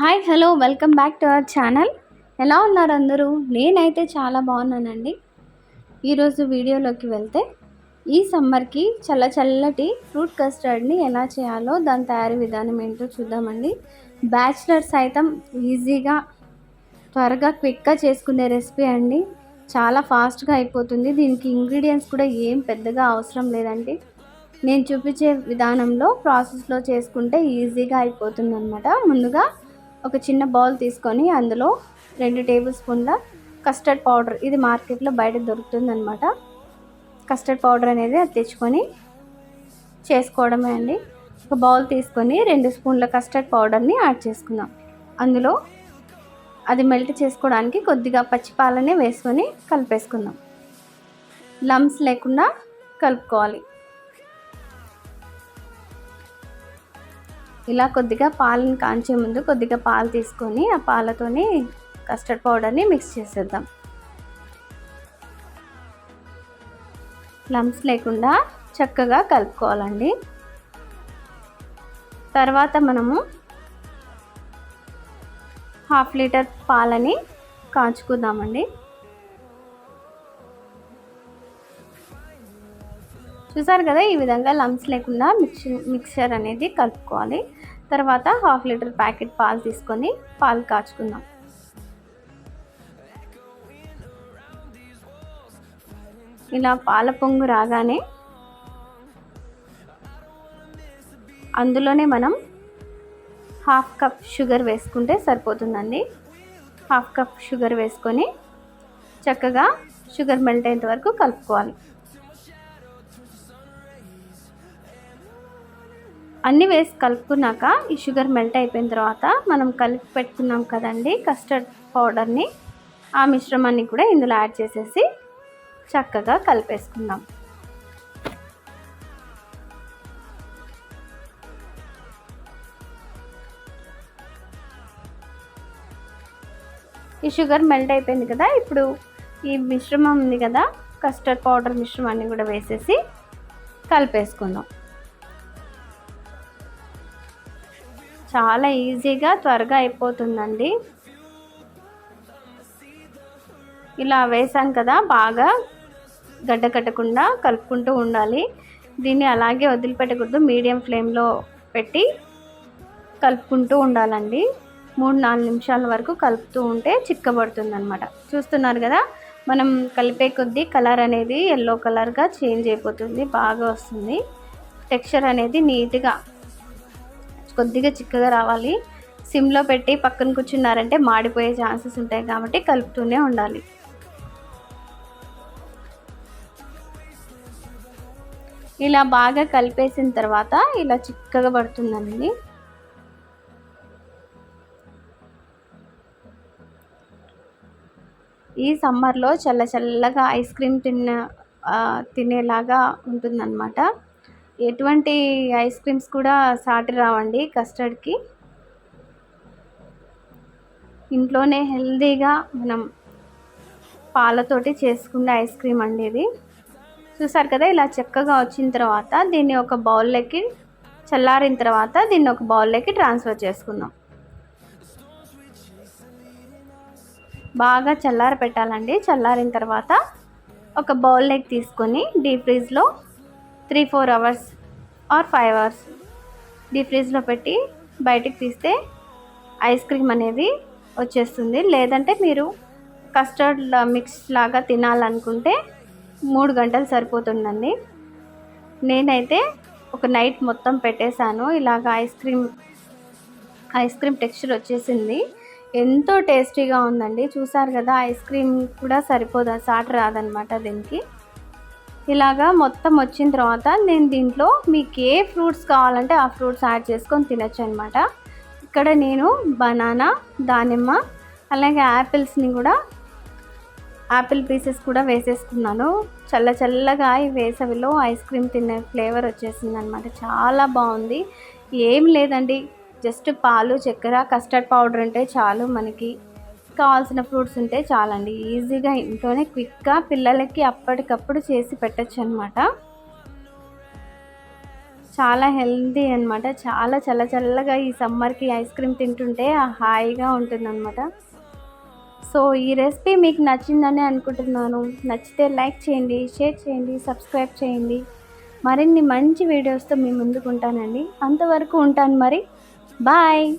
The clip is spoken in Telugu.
Hi hello welcome back to our channel. ఎలా ఉన్నారు అందరూ? నేనైతే చాలా బాగున్నానండి. ఈరోజు వీడియోలోకి వెళ్తే ఈ సమ్మర్కి చల్ల చల్లటి ఫ్రూట్ కస్టర్డ్ని ఎలా చేయాలో దాని తయారీ విధానం ఏంటో చూద్దామండి. బ్యాచిలర్ సైతం ఈజీగా త్వరగా క్విక్గా చేసుకునే రెసిపీ అండి. చాలా ఫాస్ట్గా అయిపోతుంది. దీనికి ఇంగ్రీడియంట్స్ కూడా ఏం పెద్దగా అవసరం లేదండి. నేను చూపించే విధానంలో ప్రాసెస్లో చేసుకుంటే ఈజీగా అయిపోతుందనమాట ముందుగా ఒక చిన్న బౌల్ తీసుకొని అందులో రెండు టేబుల్ స్పూన్ల కస్టర్డ్ పౌడర్. ఇది మార్కెట్లో బయట దొరుకుతుంది అనమాట కస్టర్డ్ పౌడర్ అనేది అది తెచ్చుకొని చేసుకోవడమే అండి. ఒక బౌల్ తీసుకొని రెండు స్పూన్ల కస్టర్డ్ పౌడర్ని యాడ్ చేసుకుందాం. అందులో అది మెల్ట్ చేసుకోవడానికి కొద్దిగా పచ్చిపాలనే వేసుకొని కలిపేసుకుందాం. లమ్స్ లేకుండా కలుపుకోవాలి. ఇలా కొద్దిగా పాలను కాంచే ముందు కొద్దిగా పాలు తీసుకొని ఆ పాలతోని కస్టర్డ్ పౌడర్ని మిక్స్ చేసేద్దాం. లమ్స్ లేకుండా చక్కగా కలుపుకోవాలండి. తర్వాత మనము హాఫ్ లీటర్ పాలని కాచుకుందామండి. చూసారు కదా ఈ విధంగా లంప్స్ లేకుండా మిక్స్ మిక్చర్ అనేది కలుపుకోవాలి. తర్వాత హాఫ్ లీటర్ ప్యాకెట్ పాలు తీసుకొని పాలు కాచుకుందాం. ఇలా పాల పొంగు రాగానే అందులోనే మనం హాఫ్ కప్ షుగర్ వేసుకుంటే సరిపోతుందండి. హాఫ్ కప్ షుగర్ వేసుకొని చక్కగా షుగర్ మెల్ట్ అయ్యేంత వరకు కలుపుకోవాలి. అన్నీ వేసి కలుపుకున్నాక ఈ షుగర్ మెల్ట్ అయిపోయిన తర్వాత మనం కలిపి పెట్టుకున్నాం కదండి కస్టర్డ్ పౌడర్ని. ఆ మిశ్రమాన్ని కూడా ఇందులో యాడ్ చేసేసి చక్కగా కలిపేసుకుందాం. ఈ షుగర్ మెల్ట్ అయిపోయింది కదా ఇప్పుడు ఈ మిశ్రమం ఉంది కదా కస్టర్డ్ పౌడర్ మిశ్రమాన్ని కూడా వేసేసి కలిపేసుకుందాం. చాలా ఈజీగా త్వరగా అయిపోతుందండి. ఇలా వేసాం కదా బాగా గడ్డ కట్టకుండా కలుపుకుంటూ ఉండాలి. దీన్ని అలాగే వదిలిపెట్టకూడదు మీడియం ఫ్లేమ్లో పెట్టి కలుపుకుంటూ ఉండాలండి. మూడు నాలుగు నిమిషాల వరకు కలుపుతూ ఉంటే చిక్కబడుతుంది అనమాట చూస్తున్నారు కదా మనం కలిపే కొద్దీ కలర్ అనేది ఎల్లో కలర్గా చేంజ్ అయిపోతుంది బాగా వస్తుంది. టెక్స్చర్ అనేది నీట్గా కొద్దిగా చిక్కగా రావాలి. సిమ్లో పెట్టి పక్కన కూర్చున్నారంటే మాడిపోయే ఛాన్సెస్ ఉంటాయి కాబట్టి కలుపుతూనే ఉండాలి. ఇలా బాగా కలిపేసిన తర్వాత ఇలా చిక్కగా పడుతుందండి. ఈ సమ్మర్లో చల్ల చల్లగా ఐస్ క్రీమ్ తిన్న తినేలాగా ఉంటుందన్నమాట. ఎటువంటి ఐస్ క్రీమ్స్ కూడా సాటి రావండి కస్టర్డ్కి. ఇంట్లోనే హెల్దీగా మనం పాలతోటి చేసుకునే ఐస్ క్రీమ్ అండి ఇది. చూసారు కదా ఇలా చక్కగా వచ్చిన తర్వాత దీన్ని ఒక బౌల్లోకి చల్లారిన తర్వాత దీన్ని ఒక బౌల్లోకి ట్రాన్స్ఫర్ చేసుకుందాం. బాగా చల్లారి పెట్టాలండి చల్లారిన తర్వాత ఒక బౌల్లోకి తీసుకొని deep ఫ్రీజ్లో three four hours or five hours deep ఫ్రీజ్లో పెట్టి బయటికి తీస్తే ఐస్ క్రీమ్ అనేది వచ్చేస్తుంది. లేదంటే మీరు కస్టర్డ్ మిక్స్ లాగా తినాలనుకుంటే మూడు గంటలు సరిపోతుందండి. నేనైతే ఒక నైట్ మొత్తం పెట్టేశాను. ఇలాగ ice cream ice cream texture వచ్చేసింది. ఎంతో టేస్టీగా ఉందండి. చూసారు కదా ఐస్ క్రీమ్ కూడా సరిపోదు సాట రాదనమాట దీనికి. ఇలాగా మొత్తం వచ్చిన తర్వాత నేను దీంట్లో మీకు ఏ ఫ్రూట్స్ కావాలంటే ఆ ఫ్రూట్స్ యాడ్ చేసుకొని తినచ్చు అనమాట ఇక్కడ నేను బనానా దానిమ్మ అలాగే యాపిల్స్ని కూడా యాపిల్ పీసెస్ కూడా వేసేసుకున్నాను. చల్ల చల్లగా ఈ వేసవిలో ఐస్ క్రీమ్ తినే ఫ్లేవర్ వచ్చేసింది అనమాట చాలా బాగుంది. ఏం లేదండి. జస్ట్ పాలు చక్కెర కస్టర్డ్ పౌడర్ ఉంటే చాలు మనకి. కావాల్సిన ఫ్రూట్స్ ఉంటే చాలండి. ఈజీగా ఇంట్లోనే క్విక్గా పిల్లలకి అప్పటికప్పుడు చేసి పెట్టచ్చు అనమాట చాలా హెల్దీ అనమాట చాలా చల్ల చల్లగా ఈ సమ్మర్కి ఐస్ క్రీమ్ తింటుంటే హాయిగా ఉంటుందన్నమాట. సో ఈ రెసిపీ మీకు నచ్చిందని అనుకుంటున్నాను. నచ్చితే లైక్ చేయండి షేర్ చేయండి సబ్స్క్రైబ్ చేయండి. మరిన్ని మంచి వీడియోస్తో మీ ముందుకు ఉంటానండి. అంతవరకు ఉంటాను మరి. బాయ్.